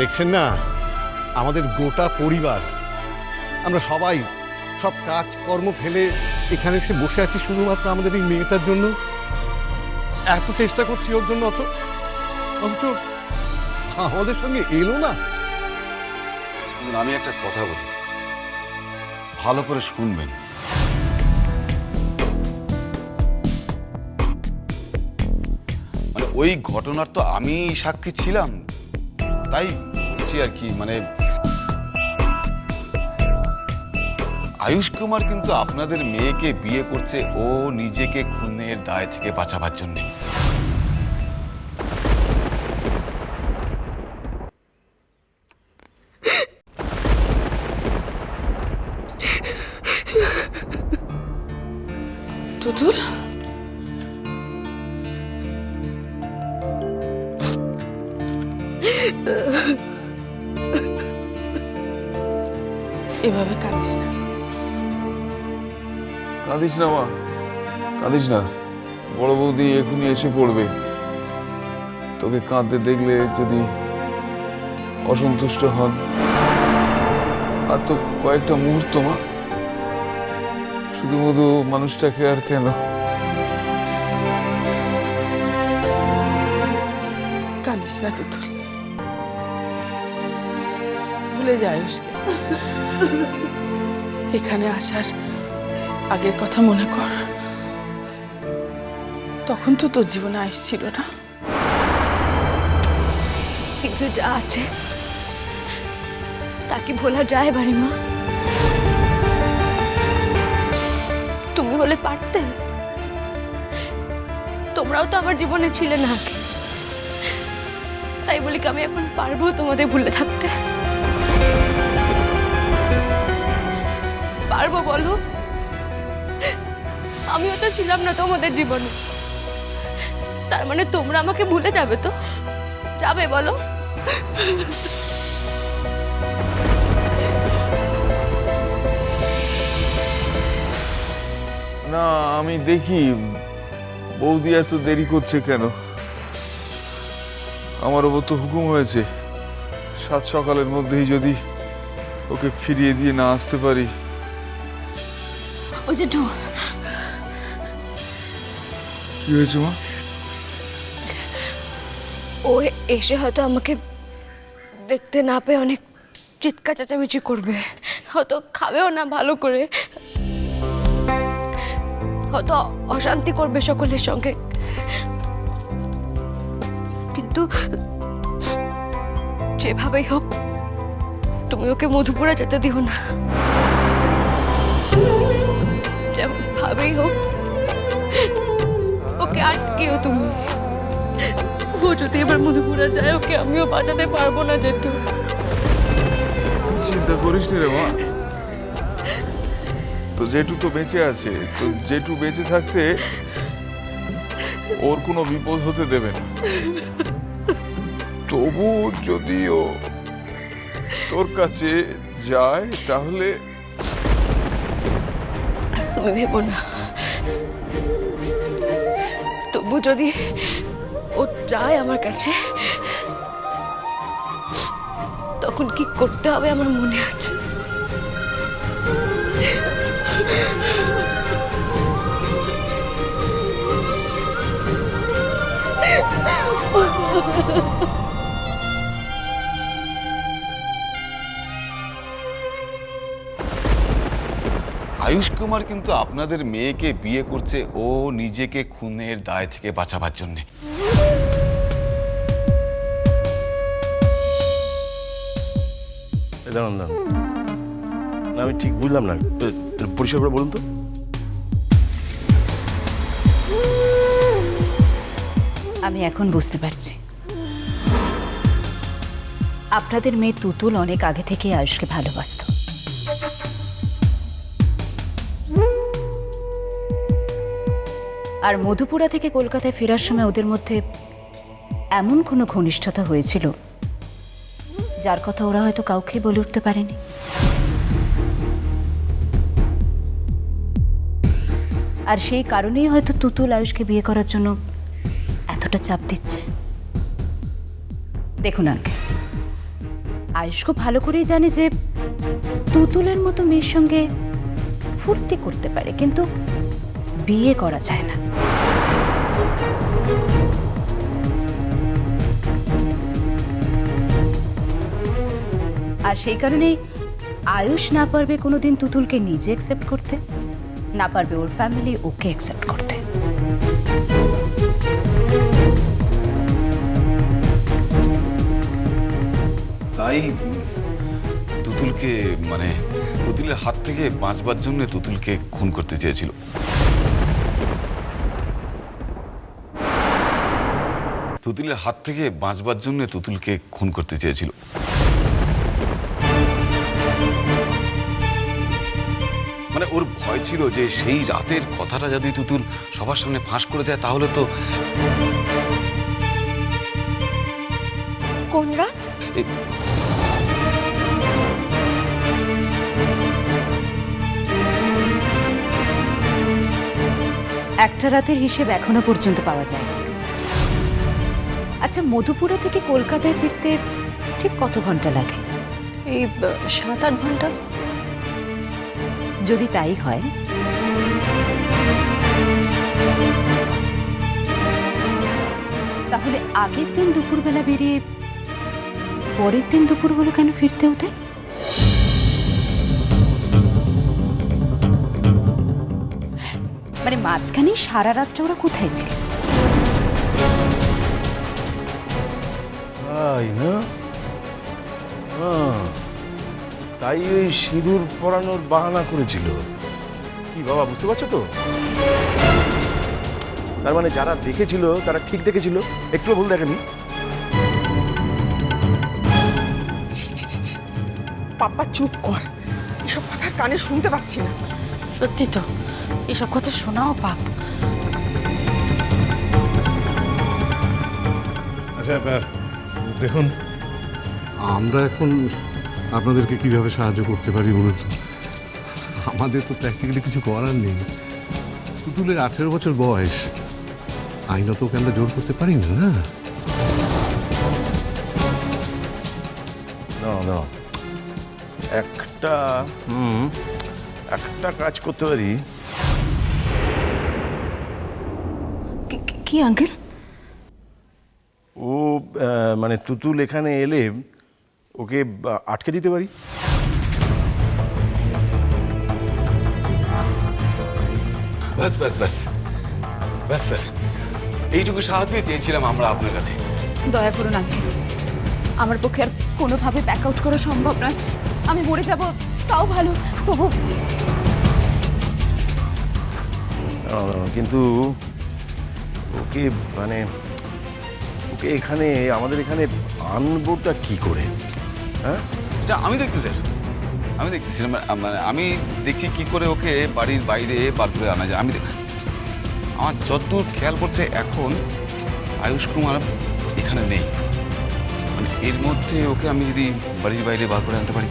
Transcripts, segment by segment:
দেখছেন না? আমাদের গোটা পরিবার। আমরা সবাই সব কাজ কর্ম ফেলে এখানে এসে বসে আছি শুধুমাত্র আমাদের এই মেয়েটার জন্য। এত চেষ্টা করছি ওর জন্য অথচ। অথচ আমাদের সঙ্গে এলো না। আমি একটা কথা বলি। ভালো করে শুনবেন। মানে ওই ঘটনার তো আমি সাক্ষী ছিলাম। তাই বলছি আর কি মানে আয়ুষ কুমার কিন্তু আপনাদের মেয়েকে বিয়ে করছে, ও নিজেকে খুনের দায় থেকে বাঁচাবার জন্যে। তুতুল? এভাবে কাঁদিস না। কাঁদিস না মা কাঁদিস না। বড় বৌদি এখনই এসে পড়বে। তোকে কাঁদতে দেখলে যদি অসন্তুষ্ট হন। আর তো কয়েকটা মুহূর্ত মা শুধু শুধু মানুষটাকে আর কেন? কাঁদিস না তুতুল ভুলে যা আয়ুষকে এখানে আসার আগের কথা মনে কর। তখন তো তোর জীবনে আয়ুষ ছিল না। কিন্তু যা আছে, তা কি ভোলা যায় বাড়ি মা? তুমি হলে পারতে। তোমরাও তো আমার জীবনে ছিলে না। তাই বলি কি আমি এখন পারব তোমাদের ভুলে থাকতে? পারব বলো? আমিও তো ছিলাম না তোমাদের জীবনে। তার মানে তোমরা আমাকে ভুলে যাবে তো? যাবে বলো? না, আমি দেখি। বৌদি এত দেরি করছে কেন? আমার ওপর তো হুকুম হয়েছে। সাত সকালের মধ্যেই যদি ওকে ফিরিয়ে দিয়ে না আসতে পারি ওই যে ঢো। কি হয়েছে মা? ও এসে হয়তো আমাকে দেখতে না পেয়ে অনেক চিৎকার চেঁচামেচি করবে। হয়তো খাবেও না ভালো করে। হয়তো অশান্তি করবে সকলের সঙ্গে। কিন্তু যেভাবেই হোক তুমি ওকে মধুপুরা যেতে দিও না। যেমন ভাবেই হোক। ওকে আটকেও তুমি। ও যদি এবার মধুপুরা যায়, ওকে আমিও বাঁচাতে পারব না জেঠু চিন্তা করিস রে মা। তো জেঠু তো বেঁচে আছে। তো জেঠু বেঁচে থাকতে ওর কোনো বিপদ হতে দেবে না। তবু যদি ও তোর কাছে যায়, তাহলে তুমি ভেবো না। তবু যদি ও যায় আমার কাছে, তখন কি করতে হবে আমার মনে আছে? আয়ুষ কুমার কিন্তু আপনাদের মেয়েকে বিয়ে করছে ও নিজেকে খুনের দায় থেকে বাঁচাবার জন্যে। দাঁড়ান দাঁড়ান। না আমি ঠিক বুঝলাম না। পরিষ্কার করে বলুন তো। আমি এখন বুঝতে পারছি। আপনাদের মেয়ে তুতুল অনেক আগে থেকে আয়ুষকে ভালোবাসত। আর মধুপুরা থেকে কলকাতায় ফেরার সময় ওদের মধ্যে এমন কোনো ঘনিষ্ঠতা হয়েছিল, যার কথা ওরা হয়তো কাউকে বলে উঠতে পারেনি। আর সেই কারণেই হয়তো তুতুল আয়ুষকে বিয়ে করার জন্য এতটা চাপ দিচ্ছে। দেখুন আঙ্কে আয়ুষ খুব ভালো করেই জানে যে তুতুলের মতো মেয়ের সঙ্গে ফুর্তি করতে পারে, কিন্তু বিয়ে করা যায় না। আর সেই কারণেই আয়ুষ না পারবে কোনোদিন তুতুলকে নিজে অ্যাকসেপ্ট করতে, না পারবে ওর ফ্যামিলি ওকে অ্যাকসেপ্ট করতে। তাই তুতুলকে মানে তুতুলের হাত থেকে বাঁচবার জন্য তুতুলকে খুন করতে চেয়েছিল। তুতুলের হাত থেকে বাঁচবার জন্য তুতুলকে খুন করতে চেয়েছিল। মানে ওর ভয় ছিল যে সেই রাতের কথাটা যদি তুতুল সবার সামনে ফাঁস করে দেয় তাহলে তো কোন রাত? একটা রাতের হিসেব এখনও পর্যন্ত পাওয়া যায়নি। আচ্ছা মধুপুরা থেকে কলকাতায় ফিরতে ঠিক কত ঘণ্টা লাগে? এই সাত আট ঘণ্টা। যদি তাই হয় তাহলে আগের দিন দুপুরবেলা বেরিয়ে পরের দিন দুপুর হলো কেন ফিরতে ওদের মানে মাঝখানে সারা রাতটা ওরা কোথায় ছিল? তাই না? হ্যাঁ, তাই ওই সিঁদুর পরানোর বাহানা করেছিল। কি বাবা বুঝতে পারছ তো? তার মানে যারা দেখেছিল তারা ঠিক দেখেছিল। একটু ভুল দেখেনি। পাপ্পা চুপ কর। এসব কথা কানে শুনতে পাচ্ছি না। সত্যি তো এসব কথা শোনাও পাপ। আচ্ছা দেখুন। আমরা এখন আপনাদেরকে কীভাবে সাহায্য করতে পারি বলুন? তো আমাদের তো প্র্যাকটিক্যালি কিছু করার নেই। তুতুলের আঠেরো বছর বয়স। আইনত ওকে আমরা জোর করতে পারি না না? না না। একটা হুম একটা কাজ করতে পারি। কি আঙ্কেল? ও মানে তুতুল এখানে এলে ওকে আটকে দিতে পারি? ব্যাস ব্যাস ব্যাস। ব্যাস স্যার। এইটুকু সাহায্যই চেয়েছিলাম আমরা আপনার কাছে। দয়া করুন আঙ্কেল আমার পক্ষে আর কোনোভাবে ব্যাক আউট করা সম্ভব নয়। আমি মরে যাব তাও ভালো তবু কিন্তু ওকে মানে ওকে এখানে আমাদের এখানে আনবোটা কি করে? হ্যাঁ? এটা আমি দেখছি স্যার। আমি দেখতেছি মানে মানে আমি দেখছি কি করে ওকে বাড়ির বাইরে বার করে আনা যায়। আমি দেখ- আমার যতদূর খেয়াল করছে এখন আয়ুষ কুমার এখানে নেই। মানে এর মধ্যে ওকে আমি যদি বাড়ির বাইরে বার করে আনতে পারি?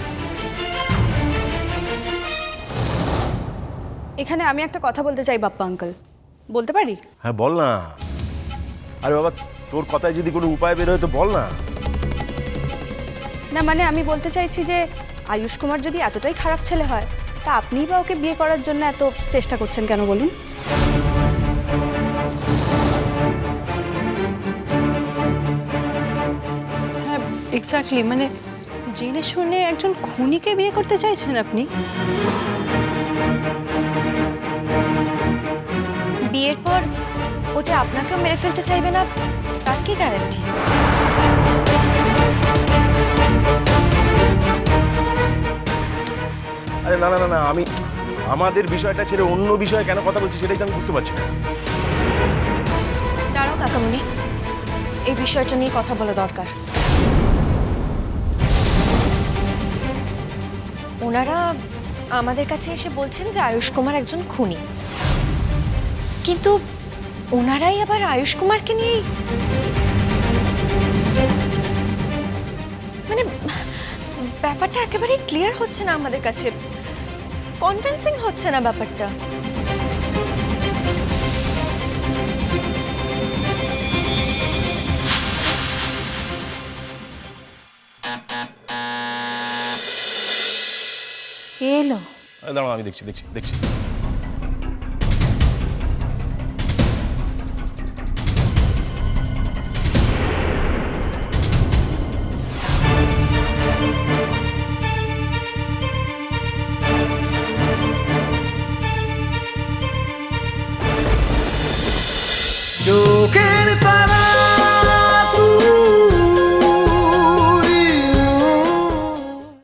এখানে আমি একটা কথা বলতে চাই বাপ্পা আঙ্কেল। বলতে পারি? হ্যাঁ বল না। আরে বাবা তোর কথায় যদি কোনো উপায় বের হয় তো বল না। না মানে আমি বলতে চাইছি যে আয়ুষ কুমার যদি এতটাই খারাপ ছেলে হয় তা আপনিই বা ওকে বিয়ে করার জন্য এত চেষ্টা করছেন কেন বলুন? হ্যাঁ এক্স্যাক্টলি মানে জেনে শুনে একজন খুনিকে বিয়ে করতে চাইছেন আপনি? বিয়ের পর ও যে আপনাকেও মেরে ফেলতে চাইবে না তার কি গ্যারান্টি আরে না না না না আমি আমাদের বিষয়টা ছেড়ে অন্য বিষয়ে কেন কথা বলছি সেটাই তো আমি বুঝতে পারছি না। দাঁড়াও কাকামণি এই বিষয়টা নিয়ে কথা বলা দরকার। ওনারা আমাদের কাছে এসে বলছেন যে আয়ুষ কুমার একজন খুনি। কিন্তু ওনারাই আবার আয়ুষ কুমারকে নিয়েই মানে ব্যাপারটা একেবারেই ক্লিয়ার হচ্ছে না আমাদের কাছে। কনভিন্সিং হচ্ছে না ব্যাপারটা। এলো। দাঁড়াও আমি দেখছি দেখছি দেখছি।